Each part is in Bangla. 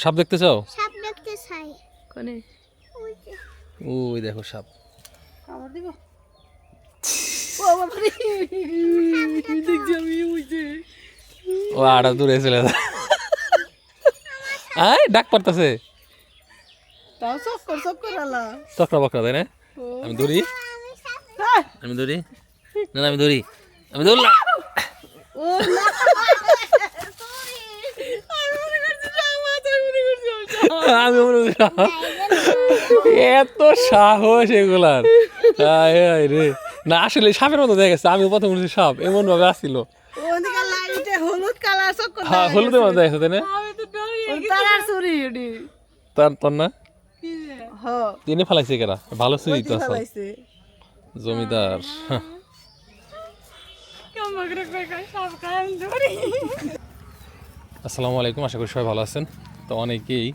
সাপ দেখতে চাও? সাপ দেখতে চাই। কোনে? ওই দেখো সাপ। কামড় দিব? ও বাবা রে দেখছি আমি ওই যে। ও আড়া দূরে চলে যায়। আয় ডাক পারতাছে। তাও আলা। চক্রা বকরা তাই না? ও। আমি দৌড়ি। আমি সাপ হ্যাঁ। দৌড়ি। না না আমি দৌড়ি। আমি দৌড়লাম। ও না আমি মনে করছি সাপ আছে, আমি মনে করছি ও সাপ। আমি। এত সাহস এগুলার। রে। না আসলে সাপের মতো দেখা গেছে আমি প্রথম বলছি সাপ এমন ভাবে আসছিল ওদিকে লাইটে হলুদ হ্যাঁ হলুদের মতো দেখা তাই না? তার তোর না? তিনি ফেলাইছে কেরা? ভালো সুই তো আছে। জমিদার। হ্যাঁ। আসসালামু আলাইকুম আশা করি সবাই ভালো আছেন। তো অনেকেই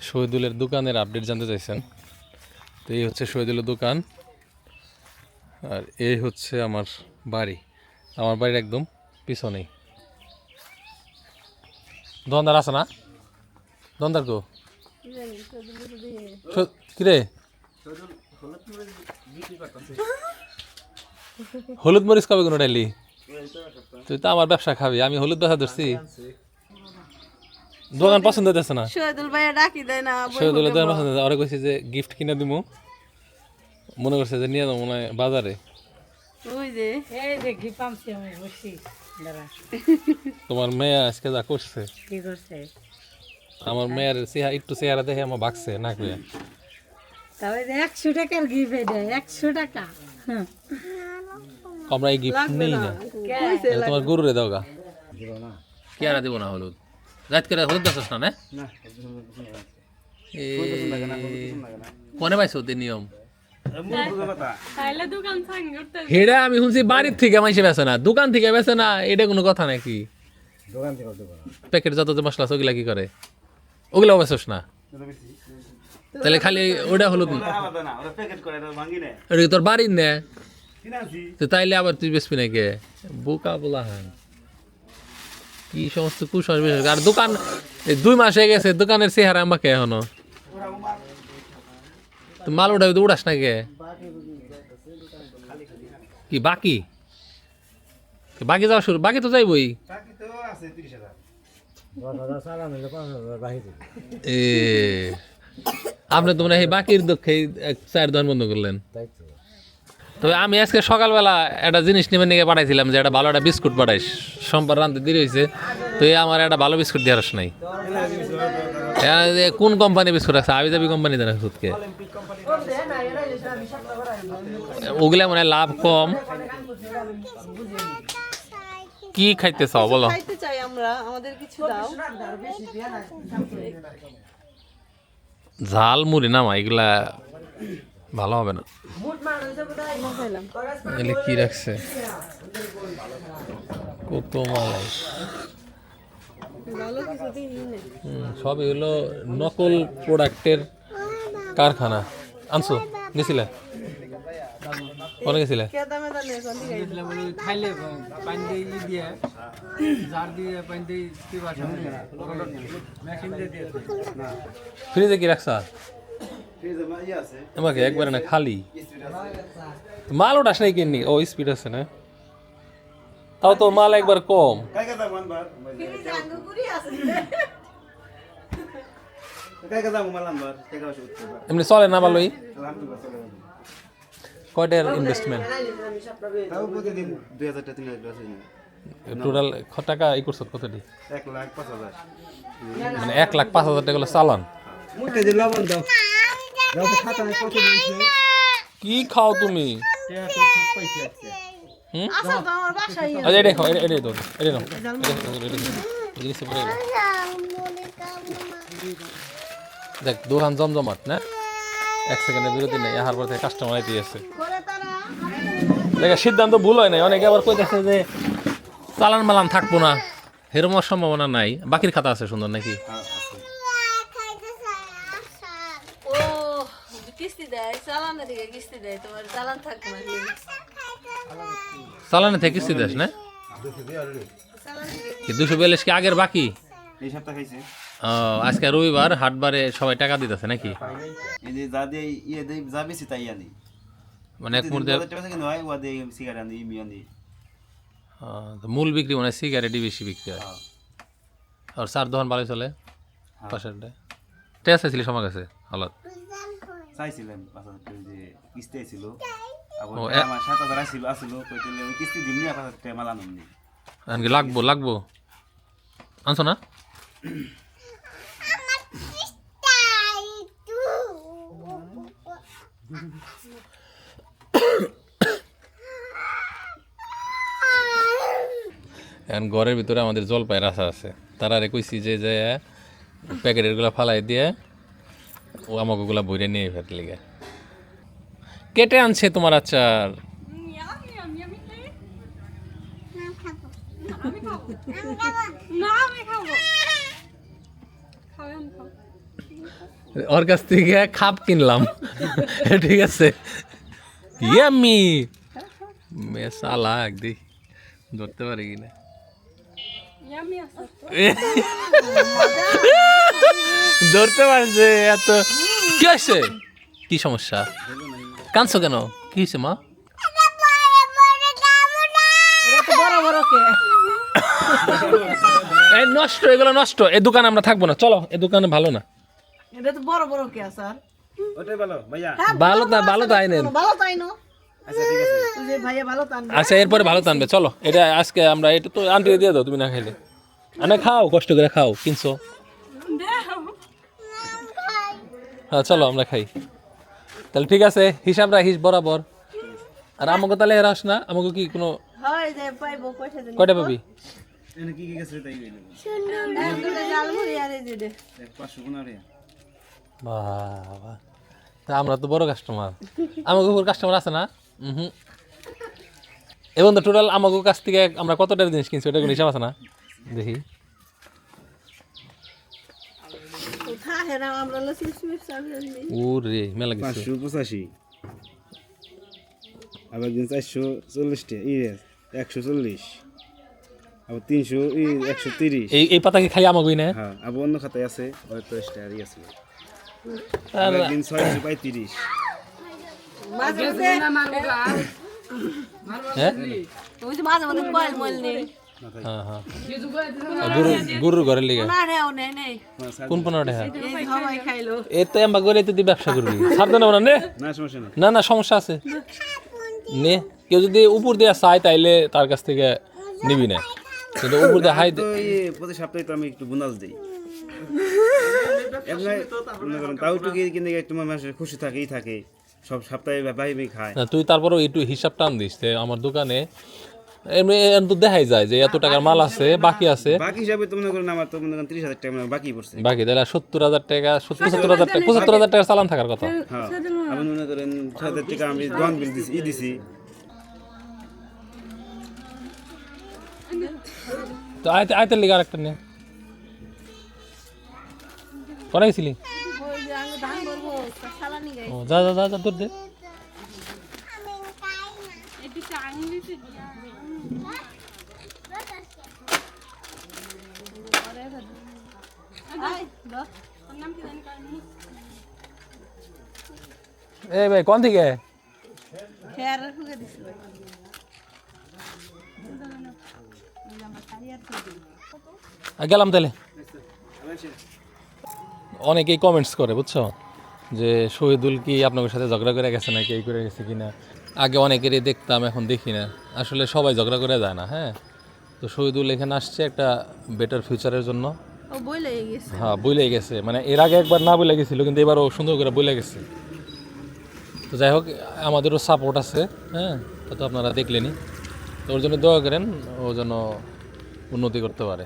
শহীদুলের দোকানের আপডেট জানতে চাইছেন। তো এই হচ্ছে শহীদুলের দোকান। আর এই হচ্ছে আমার বাড়ি। আমার বাড়ির একদম পিছনেই। দোকানদার আছে না? দোকানদার গো স- কিরে? হলুদ মরিচ কবে কোনো ডাইলি তুই তো আমার ব্যবসা খাবি, আমি হলুদ ব্যবসা ধরছি। দোকান পছন্দ হইতেছে না? শহীদুল ভাইয়া ডাকি দেয় না শহীদুল্লাহ দোকান পছন্দ হইতেছে। ওরা কইছে যে গিফট কিনে দিমু। মনে করছে যে নিয়ে যাব মনে হয় বাজারে। ওই যে। এই দেখি পামছি আমি বসি দাঁড়া। তোমার মেয়ে আজকে যা করছে। কি করছে? আমার মেয়ের চেহারা একটু চেহারা দেখে আমার বাগছে না কইয়া। তবে একশো টাকার গিফট এটা একশো টাকা। আমরা এই গিফট নেই না। তোমার গরুরে দাও গা। কি আর দিব না হলুদ। রাত করে হলুদ দাস না না? এ, কোনে পাইছো তে নিয়ম? হেডা আমি শুনছি বাড়ির থেকে মাইসে বেছে না দোকান থেকে বেছে না এটা কোনো কথা নাকি? প্যাকেট যত যে মশলা আছে ওগুলা কি করে ওগুলা বেছোস না? তাহলে খালি ওটা হলুদ না আলাদা না ওরা প্যাকেট করে এটা ভাঙি নেয় ওটা কি তোর বাড়ির নে? তো তাইলে আবার তুই বেসবি নাকি? বোকা বলা হয় কি সমস্ত কুসংস্কার? আর দোকান দুই মাস হয়ে গেছে, দোকানের চেহারা আমাকে এখনও। তো মাল উঠাবি তো উড়াস না কে কি বাকি বাকি যাওয়া শুরু বাকি তো যাইবই। আপনি তো হয় এই বাকির দুঃখে চার দোকান বন্ধ করলেন। তবে আমি আজকে সকালবেলা একটা জিনিস নিয়ে নিয়ে পাঠাইছিলাম যে একটা ভালো একটা বিস্কুট পাঠাইস সোমবার রান্তে দেরি হয়েছে তো এই আমার একটা ভালো বিস্কুট দিয়ে আস নাই। কোন কোম্পানি বিস্কুট আছে? আবি যাবি কোম্পানি দেন সুদকে ওগুলা মানে লাভ কম। কি খাইতে চাও বলো। ঝাল মুড়ি নামা এগুলা ভালো হবে না। এগুলো কি রাখছে? কত মালাই ভালো কিছু দিই না হুম, সব এগুলো নকল প্রোডাক্টের কারখানা। আনছো? গেছিলে ফ্রিজে কি রাখছা? আমাকে একবারে না খালি মাল ওঠাস নাই কিনি ও স্পিড আছে. না তাও তো মাল একবার কম এমনি চলে না ভালোই কয়টার ইনভেস্টমেন্ট টোটাল টাকা ই করছ কতটি এক লাখ পাঁচ হাজার মানে এক লাখ পাঁচ হাজার টাকা হলো চালান কি খাও তুমি? খাও এটা এটা দাও এটা নাও। দেখ দোকান জমজমাট না? এক সেকেন্ডের বিরতি নেই আহার পর থেকে কাস্টমার আইতে আছে দেখ সিদ্ধান্ত ভুল হয় নাই। অনেকে আবার কইতেছে যে চালান মালান থাকব না। এরকম সম্ভাবনা নাই। বাকির খাতা আছে সুন্দর নাকি ও কিস্তি দেয় চালান থেকে কিস্তি দেয় তোমার চালান থাকবে না। চালানে থেকে কিস্তি দেশ না? বিয়াল্লিশ কি আগের বাকি? এই ও, আজকে রবিবার হাটবারে সবাই টাকা দিতেছে নাকি? এই যা দিয়ে ইয়ে মানে এক মূল বিক্রি মানে সিগারেটই বেশি বিক্রি হয়। হ্যাঁ। আর চার দোকান ভালো চলে পাশেরটা টেস্ট আসছিলি সময় কাছে হালত। চাইছিলাম পাঁচ হাজার টাকা যে কিস্তি ছিল আবার আমার সাত হাজার কইতে ওই কিস্তি দিমনি পাঁচ হাজার টাকা মাল আনুন আনকি লাগবো লাগবো। আনছো না? এখন ঘরের ভিতরে আমাদের জলপাই রাখা আছে। তারা রে কইছি যে যে প্যাকেটেরগুলা ফালাই দিয়ে ও আমাকে গুলা বইরে নিয়ে ফের লিগে। কেটে আনছে তোমার আচার। নাম ওর কাছ থেকে খাপ কিনলাম। ঠিক আছে। ইয়ামি মেসালা একদি ধরতে পারি কিনা? ধরতে পারছে এত। কি হয়েছে? কি সমস্যা? কাঁদছো কেন? কি হয়েছে মা? এটা তো বড় বড় কে। এই নষ্ট এগুলো নষ্ট। এ দোকানে আমরা থাকব না। চলো এ দোকানে ভালো না। এটা তো বড় বড় কে স্যার? ওটাই ভালো ভাইয়া। ভালো তা ভালো তাই নেন ভালো তাই না আচ্ছা ঠিক আছে। ওই যে ভাইয়া ভালো তান আচ্ছা এরপরে ভালো টানবে চলো এটা আজকে আমরা এটা তো আন্টি দিয়ে দাও তুমি না খাইলে। আনে খাও কষ্ট করে খাও কিনছো। হ্যাঁ চলো আমরা খাই। তাহলে ঠিক আছে হিসাব রাখিস বরাবর। আর আমাকে তাহলে এরাস না আমাকে কি কোনো হয় কয়টা পাবি? বাবা। তা আমরা তো বড় কাস্টমার আমাকে উপর কাস্টমার আছে না? হুম এবং তো টোটাল আমাকে কাছ থেকে আমরা কতটা জিনিস কিনছি ওটা কোনো হিসাব আছে না? দেখি। কোথা হেরা আমরা লসি সুইট সামনে ও রে মেলা কিছু। পাঁচশো পঁচাশি। আবার একদিন চারশো চল্লিশ ই একশো চল্লিশ। আবার তিনশো ই একশো তিরিশ। এই এই পাতা কি খালি আমাকেই না হ্যাঁ আবার অন্য খাতায় আছে হয়তো স্টারই আছে। আর একদিন ছয়শো পঁয়ত্রিশ। মাঝে হ্যাঁ? ওই যে মাঝে মাঝে কয়েল মল নেই গরু গরুর ঘরে লিগে না রেও নেই নেই কোন পনেরো টাকা এই যে সবাই খাইলো এ তো এম্বা করে তো ব্যবসা করবি সাবধান না নে না না না সমস্যা আছে নে কেউ যদি উপর দিয়ে চায় তাইলে তার কাছ থেকে নিবি না কিন্তু উপর দিয়ে হাই প্রতি সপ্তাহে তো আমি একটু বোনাস দিই এমনি করেন তাও একটু গিয়ে একটু মানুষের খুশি থাকেই থাকে সব সপ্তাহে ভাই ভাই খায় না তুই তারপরেও একটু হিসাব টান দিস আমার দোকানে এমনি তো দেখাই যায় যে এত টাকার মাল আছে বাকি আছে। বাকি হিসাবে তো মনে করেন আমার তো মনে করেন ত্রিশ হাজার টাকা মনে বাকি পড়ছে। বাকি তাহলে সত্তর হাজার টাকা পঁচাত্তর হাজার টাকা পঁচাত্তর হাজার টাকা চালান থাকার কথা। হ্যাঁ আমি মনে করেন ছ হাজার টাকা আমি দোকান বিল দিছি ই দিছি। তো আয়তে আয়তের লিগে আরেকটা নে। গাই ও যা যা যা যা তোর দ। এ গেলাম তাহলে। অনেকেই কমেন্টস করে, বুঝছ? যে শহীদুল কি আপনাদের সাথে ঝগড়া করে গেছে নাকি এই করে গেছে কিনা? আগে অনেকেরই দেখতাম এখন দেখি না। আসলে সবাই ঝগড়া করে যায় না হ্যাঁ? তো শহীদুল এখানে আসছে একটা বেটার ফিউচারের জন্য। ও হ্যাঁ বইলে গেছে। মানে এর আগে একবার না বলে গেছিল কিন্তু এবারও সুন্দর করে বলে গেছে তো যাই হোক আমাদেরও সাপোর্ট আছে হ্যাঁ? তা তো আপনারা দেখলেনই। তো ওর জন্য দোয়া করেন ও যেন উন্নতি করতে পারে।